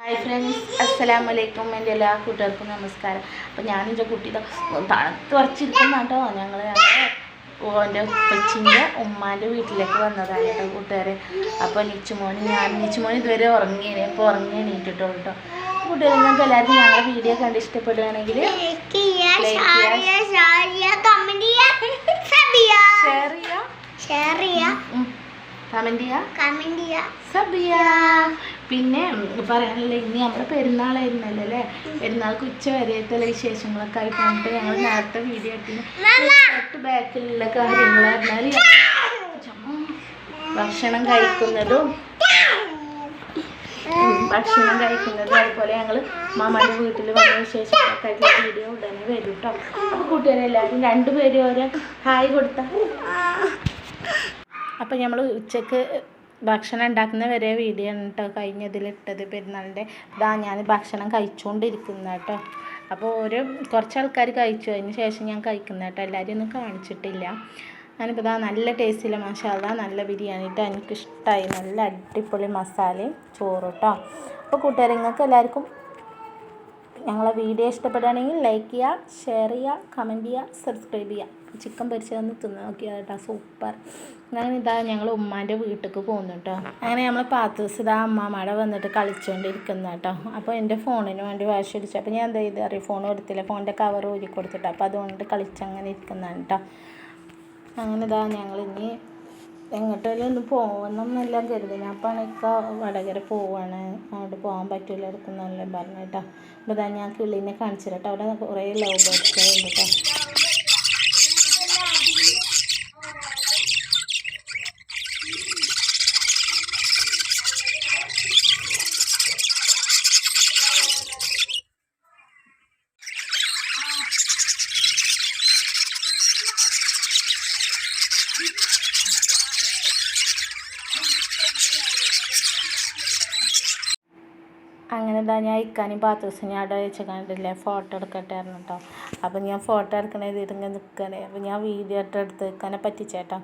Hi friends അസ്സലാം വലൈക്കും എന്റെ എല്ലാ കൂട്ടുകാർക്കും നമസ്കാരം. അപ്പോൾ ഞാൻ എന്റെ കുട്ടി തണുത്ത് കുറച്ചിരിക്കുന്ന കേട്ടോ ഞങ്ങൾ ഞങ്ങൾ കൊച്ചിന്റെ ഉമ്മാന്റെ വീട്ടിലേക്ക് വന്നതാണ് കേട്ടോ കൂട്ടുകാരെ. അപ്പോൾ നിച്ചുമോന് ഞാൻ നിച്ചുമോൻ ഇതുവരെ ഉറങ്ങിയേനെ ഇപ്പോൾ ഉറങ്ങി എണീറ്റിട്ടുള്ളൂ കേട്ടോ. കൂട്ടുകാരെ നിങ്ങൾക്ക് എല്ലാവരും ഞങ്ങളുടെ വീഡിയോ കണ്ട് ഇഷ്ടപ്പെടുകയാണെങ്കിൽ ഷെയർ ചെയ്യുക കമന്റ് ചെയ്യുക സബിയ. പിന്നെ പറയാനല്ലേ ഇനി നമ്മുടെ പെരുന്നാളായിരുന്നല്ലോ അല്ലേ പെരുന്നാൾക്ക് ഉച്ച വരെയത്തുള്ള വിശേഷങ്ങളൊക്കെ ആയി പോയിട്ട് ഞങ്ങൾ നേരത്തെ വീഡിയോ ഇട്ടിട്ട് ബാക്കിലുള്ള കാര്യങ്ങൾ പറഞ്ഞാൽ ഭക്ഷണം കഴിക്കുന്നതും ഭക്ഷണം കഴിക്കുന്നതും അതുപോലെ ഞങ്ങൾ മാമാന്റെ വീട്ടിൽ വന്ന വിശേഷങ്ങളൊക്കെ ആയിട്ട് വീഡിയോ ഉടനെ വരും കേട്ടോ അപ്പോൾ കൂട്ടുകാരെല്ലാവരും രണ്ടുപേരും ഓരോ ഹായ് കൊടുത്താൽ അപ്പോൾ നമ്മൾ ഉച്ചയ്ക്ക് ഭക്ഷണം ഉണ്ടാക്കുന്ന വരെ വീഡിയോ ആണ് കേട്ടോ കഴിഞ്ഞതിലിട്ടത് പെരുന്നാളിന്റെ ഇതാ ഞാൻ ഭക്ഷണം കഴിച്ചുകൊണ്ടിരിക്കുന്ന കേട്ടോ അപ്പോൾ ഒരു കുറച്ച് ആൾക്കാർ കഴിച്ചു. അതിന് ശേഷം ഞാൻ കഴിക്കുന്ന കേട്ടോ എല്ലാവരും ഒന്നും കാണിച്ചിട്ടില്ല. ഞാനിപ്പോൾ ഇതാ നല്ല ടേസ്റ്റില്ല മസാല നല്ല ബിരിയാണി കേട്ടോ എനിക്കിഷ്ടമായി നല്ല അടിപൊളി മസാലയും ചോറ് കേട്ടോ അപ്പോൾ കൂട്ടുകാരെ നിങ്ങൾക്ക് എല്ലാവർക്കും ഞങ്ങളെ വീഡിയോ ഇഷ്ടപ്പെടുകയാണെങ്കിൽ ലൈക്ക് ചെയ്യുക ഷെയർ ചെയ്യുക കമന്റ് ചെയ്യുക സബ്സ്ക്രൈബ് ചെയ്യുക. ചിക്കൻ പൊരിച്ചതൊന്ന് തിന്ന് നോക്കിയാൽ കേട്ടോ സൂപ്പർ അങ്ങനെ ഇതാ ഞങ്ങൾ ഉമ്മാന്റെ വീട്ടിലേക്ക് പോകുന്നു കേട്ടോ അങ്ങനെ നമ്മൾ പത്ത് ദിവസം ഇതാ അമ്മാമ്മയുടെ വന്നിട്ട് കളിച്ചുകൊണ്ടിരിക്കുന്ന കേട്ടോ അപ്പോൾ എന്റെ ഫോണിന് വേണ്ടി വാശി അടിച്ചു അപ്പോൾ ഞാൻ എന്താ ചെയ്ത് അറിയാം? ഫോൺ കൊടുത്തില്ല. ഫോണിന്റെ കവർ ഊരി കൊടുത്തിട്ട്. അപ്പോൾ അതുകൊണ്ട് കളിച്ചങ്ങനെ ഇരിക്കുന്നതാണ് കേട്ടോ അങ്ങനെ ഇതാ ഞങ്ങൾ ഇനി എങ്ങോട്ടെങ്കിലും ഒന്ന് പോകണമെന്നെല്ലാം കരുതിന് അപ്പം ഇക്ക വടകര പോവാണ്. അവിടെ പോകാൻ പറ്റില്ല എടുക്കുന്നെല്ലാം പറഞ്ഞു കേട്ടോ. അപ്പോൾ ഞാൻ കിളീനെ കാണിച്ചു കേട്ടോ. അവിടെ കുറേ ലവ് ബേർഡ്സ് ഉണ്ട് കേട്ടോ. അങ്ങനെ ഇതാ ഞാൻ ഇക്കാനും ഞാൻ അവിടെ വെച്ച് കണ്ടില്ലേ ഫോട്ടോ എടുക്കട്ടെ കേട്ടോ അപ്പോൾ ഞാൻ ഫോട്ടോ എടുക്കണേ ഇതിങ്ങനെ നിൽക്കണേ അപ്പോൾ ഞാൻ വീഡിയോ ഇട്ട് എടുത്ത് നിൽക്കാനെ പറ്റിച്ചേട്ടാ.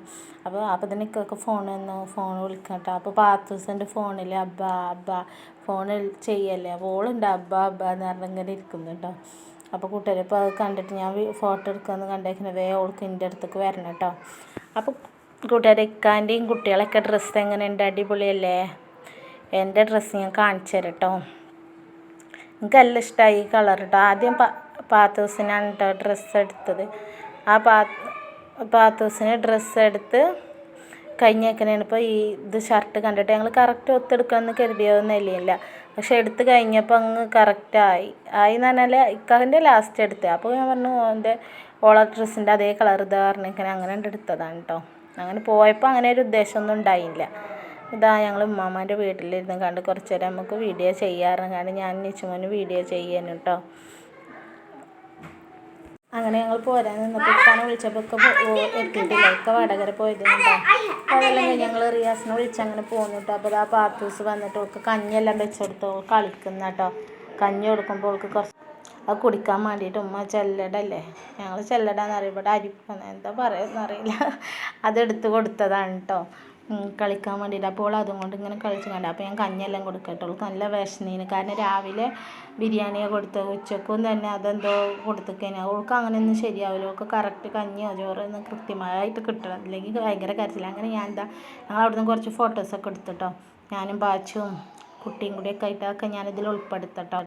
അപ്പോൾ അപ്പോൾ തന്നെ ഇക്കൊക്കെ ഫോൺ തന്നു ഫോൺ വിളിക്കാം കേട്ടോ അപ്പോൾ പാത്രസിന്റെ ഫോണിൽ അബ്ബ അബ്ബ ഫോൺ ചെയ്യല്ലേ? അപ്പോൾ ഓളുണ്ട് അബ്ബ അബ്ബ എന്ന് പറഞ്ഞിങ്ങനെ ഇരിക്കുന്നു കേട്ടോ അപ്പോൾ കൂട്ടുകാരെ ഇപ്പോൾ അത് കണ്ടിട്ട് ഞാൻ ഫോട്ടോ എടുക്കാമെന്ന് കണ്ടേക്കുന്നത് വേ ഓൾക്ക് എന്റെ അടുത്തേക്ക് വരണം കേട്ടോ അപ്പോൾ കൂട്ടുകാരെ ഇക്കാന്റെയും കുട്ടികളൊക്കെ ഡ്രസ്സ് എങ്ങനെയുണ്ട്? അടിപൊളിയല്ലേ? എന്റെ ഡ്രസ്സ് ഞാൻ കാണിച്ചു തരാം കേട്ടോ എനിക്ക് നല്ല ഇഷ്ടമായി കളർ കേട്ടോ ആദ്യം പാത്തൂസിനാണ് കേട്ടോ ഡ്രസ്സ് എടുത്തത്. ആ പാ പാത്തൂസിന് ഡ്രസ്സ് എടുത്ത് കഴിഞ്ഞേക്കണേണ്. ഇപ്പോൾ ഈ ഇത് ഷർട്ട് കണ്ടിട്ട് ഞങ്ങൾ കറക്റ്റ് ഒത്തെടുക്കാമെന്ന് കരുതിയൊന്നുമില്ല പക്ഷെ എടുത്ത് കഴിഞ്ഞപ്പോൾ അങ്ങ് കറക്റ്റായി ആയി. എന്ന് പറഞ്ഞാൽ ഇക്കാവിന്റെ ലാസ്റ്റ് എടുത്ത്. അപ്പോൾ ഞാൻ പറഞ്ഞു എന്റെ ഓള ഡ്രസ്സിന്റെ അതേ കളർ ഇതാ പറഞ്ഞിങ്ങനെ അങ്ങനെ എടുത്തതാണ് കേട്ടോ അങ്ങനെ പോയപ്പോൾ അങ്ങനെ ഒരു ഉദ്ദേശമൊന്നും ഉണ്ടായില്ല. ഇതാ ഞങ്ങൾ ഉമ്മാമാന്റെ വീട്ടിലിരുന്ന് കണ്ട് കുറച്ച് നേരം നമുക്ക് വീഡിയോ ചെയ്യാറുണ്ട് കാരണം ഞാൻ നിച്ചുമോന് വീഡിയോ ചെയ്യാനും കേട്ടോ അങ്ങനെ ഞങ്ങൾ പോരാൻ നിന്നപ്പോൾ ഇപ്പം വിളിച്ചപ്പോൾ എത്തിയിട്ടില്ല. ഇപ്പം വടകര പോയത് അതല്ലെങ്കിൽ അതെല്ലാം ഞങ്ങൾ റിയാസിനെ വിളിച്ച് അങ്ങനെ പോന്നു കേട്ടോ അപ്പോൾ ആ പാത്തൂസ് വന്നിട്ട് ഓൾക്ക് കഞ്ഞിയെല്ലാം വെച്ചെടുത്ത്. ഓൾ കളിക്കുന്ന കേട്ടോ കഞ്ഞി കൊടുക്കുമ്പോൾ ഓൾക്ക് കുറച്ച് അത് കുടിക്കാൻ വേണ്ടിയിട്ട് ഉമ്മ ചെല്ലടല്ലേ? ഞങ്ങൾ ചെല്ലടാന്ന് അറിയപ്പെട്ട അരിപ്പ എന്താ പറയുന്നറിയില്ല. അതെടുത്ത് കൊടുത്തതാണ് കേട്ടോ കളിക്കാൻ വേണ്ടിയിട്ട്. അപ്പോൾ അതും കൊണ്ട് ഇങ്ങനെ കളിച്ച് കണ്ട. അപ്പോൾ ഞാൻ കഞ്ഞെല്ലാം കൊടുക്കട്ടെ. അവൾക്ക് നല്ല വിശന്നീന് കാരണം രാവിലെ ബിരിയാണിയെ കൊടുത്ത് ഉച്ചക്കും തന്നെ അതെന്തോ കൊടുത്തു കഴിഞ്ഞാൽ അവൾക്ക് അങ്ങനെയൊന്നും ശരിയാവില്ല. അവൾക്ക് കറക്റ്റ് കഞ്ഞിയോ ചോറോ ഒന്നും കൃത്യമായിട്ട് കിട്ടണം. അല്ലെങ്കിൽ ഭയങ്കര കരച്ചില്ല അങ്ങനെ ഞാൻ എന്താ ഞങ്ങൾ അവിടുന്ന് കുറച്ച് ഫോട്ടോസൊക്കെ എടുത്തിട്ടോ ഞാനും ബാച്ചും കുട്ടിയും കൂടിയൊക്കെ ആയിട്ടൊക്കെ ഞാനിതിൽ ഉൾപ്പെടുത്തട്ടോ.